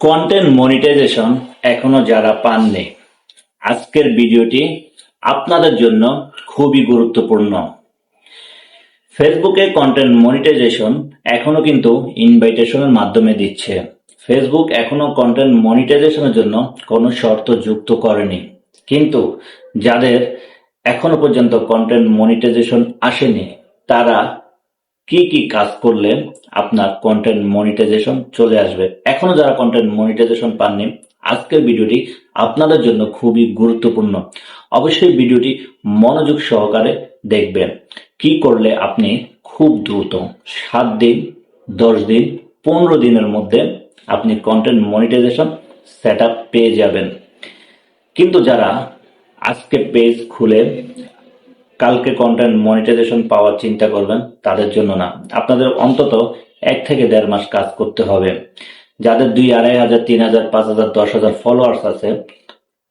Content monetization এখনও যারা পাননি, আজকের ভিডিওটি আপনাদের জন্য খুবই গুরুত্বপূর্ণ। ফেসবুকে কন্টেন্ট মনিটাইজেশন এখনও কিন্তু ইনভাইটেশনের মাধ্যমে দিচ্ছে। ফেসবুক এখনও কন্টেন্ট মনিটাইজেশনের জন্য কোনো শর্ত যুক্ত করেনি। কিন্তু যাদের এখনও পর্যন্ত কন্টেন্ট মনিটাইজেশন আসেনি, তারা কি কি কাজ করলে আপনার কন্টেন্ট মনিটাইজেশন চলে আসবে এখনও যারা কন্টেন্ট মনিটাইজেশন পাননি, আজকের ভিডিওটি আপনাদের জন্য খুবই গুরুত্বপূর্ণ। অবশ্যই ভিডিওটি মনোযোগ সহকারে দেখবেন। কি করলে আপনি খুব দ্রুত সাত দিন, দশ দিন, পনেরো দিনের মধ্যে আপনি কন্টেন্ট মনিটাইজেশন সেট পেয়ে যাবেন। কিন্তু যারা আজকে পেজ খুলে কালকে কন্টেন্ট মনিটাইজেশন পাওয়ার চিন্তা করবেন, তাদের জন্য না। আপনাদের অন্তত এক থেকে দেড় মাস কাজ করতে হবে। যাদের দুই আড়াই হাজার, তিন হাজার, পাঁচ হাজার, দশ হাজার ফলোয়ার্স আছে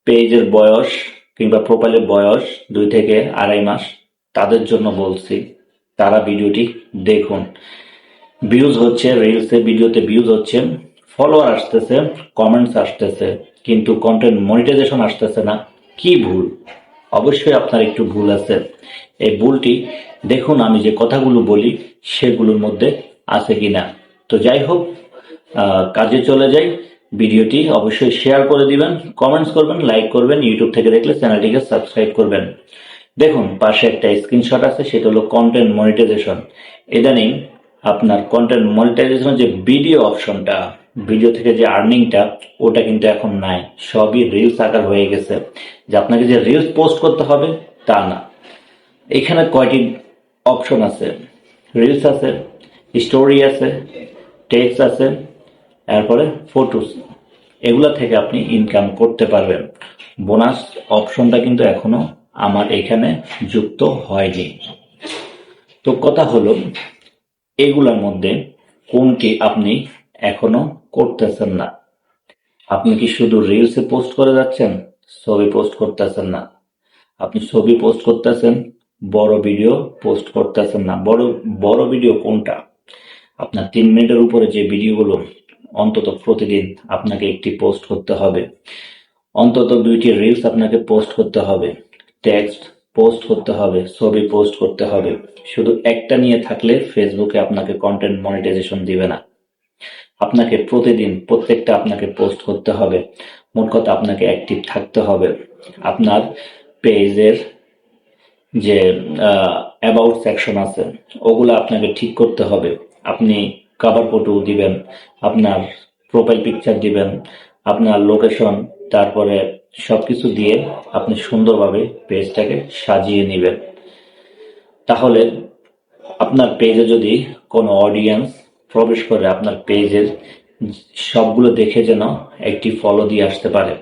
পেজের বয়স কিংবা প্রোফাইলের বয়স দুই থেকে আড়াই মাস, তাদের জন্য বলছি, তারা ভিডিওটি দেখুন। ভিউজ হচ্ছে রিলসে ভিডিওতে ভিউজ হচ্ছে ফলোয়ার আসতেছে কমেন্টস আসতেছে, কিন্তু কন্টেন্ট মনিটাইজেশন আসতেছে না। কি ভুল? অবশ্যই আপনার একটু ভুল আছে। এই ভুলটি দেখুন আমি যে কথাগুলো বলি, সেগুলোর মধ্যে আছে কিনা। তো যাই হোক কাজে চলে যাই। ভিডিওটি অবশ্যই শেয়ার করে দিবেন কমেন্টস করবেন লাইক করবেন ইউটিউব থেকে দেখলে চ্যানেলটিকে সাবস্ক্রাইব করবেন। দেখুন, পাশে একটা স্ক্রিনশট আছে, সেটা হলো কন্টেন্ট মনিটাইজেশন ইদানিং আপনার কন্টেন্ট মনিটাইজেশনের যে ভিডিও অপশনটা ভিডিও থেকে যে আর্নিংটা ওটা কিন্তু এখন নাই। সবই রিলস আকার হয়ে গেছে। যে আপনাকে যে রিলস পোস্ট করতে হবে, তা না। এখানে কয়টি অপশন আছে? রিলস আছে স্টোরি আছে টেক্সট আছে এরপরে ফটোস এগুলা থেকে আপনি ইনকাম করতে পারবেন। বোনাস অপশনটা কিন্তু এখনও আমার এখানে যুক্ত হয়নি। তো কথা হলো, এগুলোর মধ্যে কোনটি আপনি এখনও করতেছেন না? আপনি কি শুধু রিলসে পোস্ট করে যাচ্ছেন, ছবি পোস্ট করতেছেন না? আপনি ছবি পোস্ট করতেছেন, বড় ভিডিও পোস্ট করতেছেন না? বড় বড় ভিডিও কোনটা? আপনার তিন মিনিটের উপরে যে ভিডিওগুলো অন্তত প্রতিদিন আপনাকে একটি পোস্ট করতে হবে। অন্তত দুইটি রিলস আপনাকে পোস্ট করতে হবে। টেক্সট পোস্ট করতে হবে, ছবি পোস্ট করতে হবে। শুধু একটা নিয়ে থাকলে ফেসবুকে আপনাকে কন্টেন্ট মনিটাইজেশন দিবে না। আপনাকে প্রতিদিন প্রত্যেকটা আপনাকে পোস্ট করতে হবে। মোট কথা আপনাকে অ্যাক্টিভ থাকতে হবে। আপনার পেজের যে অ্যাবাউট সেকশন আছে, ওগুলো আপনাকে ঠিক করতে হবে। আপনি কাভার ফটো দিবেন, আপনার প্রোফাইল পিকচার দিবেন, আপনার লোকেশন তারপরে সব কিছু দিয়ে আপনি সুন্দরভাবে পেজটাকে সাজিয়ে নেবেন। তাহলে আপনার পেজে যদি কোনো অডিয়েন্স প্রবেশ করে, আপনার পেজের সবগুলো দেখে যেন একটি ফলো দিয়ে আসতে পারে।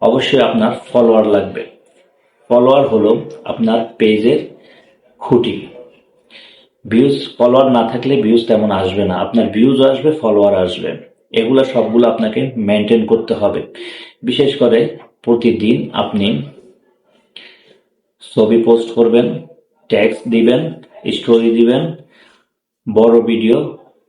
অবশ্যই আপনার ফলোয়ার লাগবে। ফলোয়ার হলো আপনার পেজের খুঁটি। ভিউজ ফলোয়ার না থাকলে ভিউজ তেমন আসবে না। আপনার ভিউজ আসবে ফলোয়ার আসবে। এগুলা সবগুলো আপনাকে মেনটেন করতে হবে। বিশেষ করে প্রতিদিন আপনি ছবি পোস্ট করবেন ট্যাক্স দিবেন স্টোরি দিবেন, বড় ভিডিও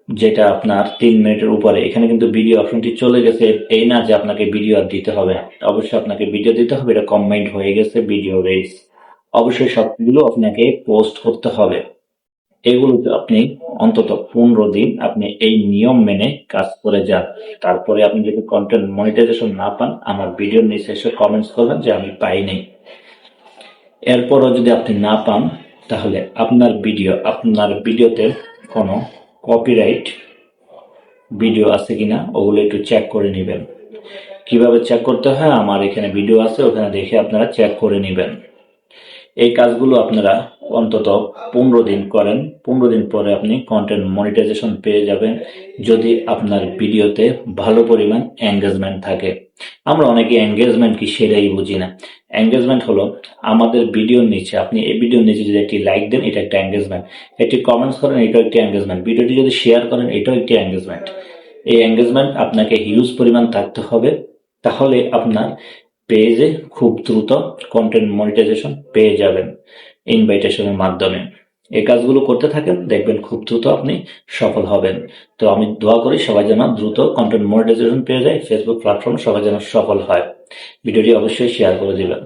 যেটা আপনার তিন মিনিটের উপরে। এখানে কিন্তু ভিডিও অপশনটি চলে গেছে। এই না যে আপনাকে ভিডিও আর দিতে হবে। অবশ্যই আপনাকে ভিডিও দিতে হবে। এটা কমেন্ট হয়ে গেছে ভিডিও রেস অবশ্যই সবগুলো আপনাকে পোস্ট করতে হবে। এগুলোতে আপনি অন্তত পনেরো দিন আপনি এই নিয়ম মেনে কাজ করে যান। তারপরে আপনি যদি কন্টেন্ট মনিটাইজেশন না পান, আমার ভিডিওর নিচে এসে কমেন্টস করবেন যে আমি পাইনি এরপরও যদি আপনি না পান, তাহলে আপনার ভিডিও, আপনার ভিডিওতে কোনো কপিরাইট ভিডিও আছে কিনা, ওগুলো একটু চেক করে নেবেন। কীভাবে চেক করতে হয়? আমার এখানে ভিডিও আছে, ওখানে দেখে আপনারা চেক করে নেবেন। এই কাজগুলো আপনারা অন্তত পনেরো দিন করেন। পনেরো দিন পরে আপনি কন্টেন্ট মনিটাইজেশন পেয়ে যাবেন যদি আপনার ভিডিওতে ভালো পরিমাণ এঙ্গেজমেন্ট থাকে। আমরা অনেকে এঙ্গেজমেন্ট কি সেটাই বুঝি না। এঙ্গেজমেন্ট হলো আমাদের ভিডিওর নিচে, আপনি এই ভিডিওর নিচে যদি একটি লাইক দেন, এটা একটা এঙ্গেজমেন্ট একটি কমেন্টস করেন, এটাও একটি এঙ্গেজমেন্ট ভিডিওটি যদি শেয়ার করেন, এটাও একটি এঙ্গেজমেন্ট এই এঙ্গেজমেন্ট আপনাকে হিউজ পরিমাণ থাকতে হবে। তাহলে আপনার পেজে খুব দ্রুত কন্টেন্ট মনিটাইজেশন পেয়ে যাবেন। ইনভাইটেশনের মাধ্যমে। এই কাজগুলো করতে থাকেন, দেখবেন খুব দ্রুত আপনি সফল হবেন। তো আমি দোয়া করি সবাই যেন দ্রুত কন্টেন্ট মনিটাইজেশন পেয়ে যায় ফেসবুক প্ল্যাটফর্ম সবাই যেন সফল হয়। ভিডিওটি অবশ্যই শেয়ার করে দিবেন।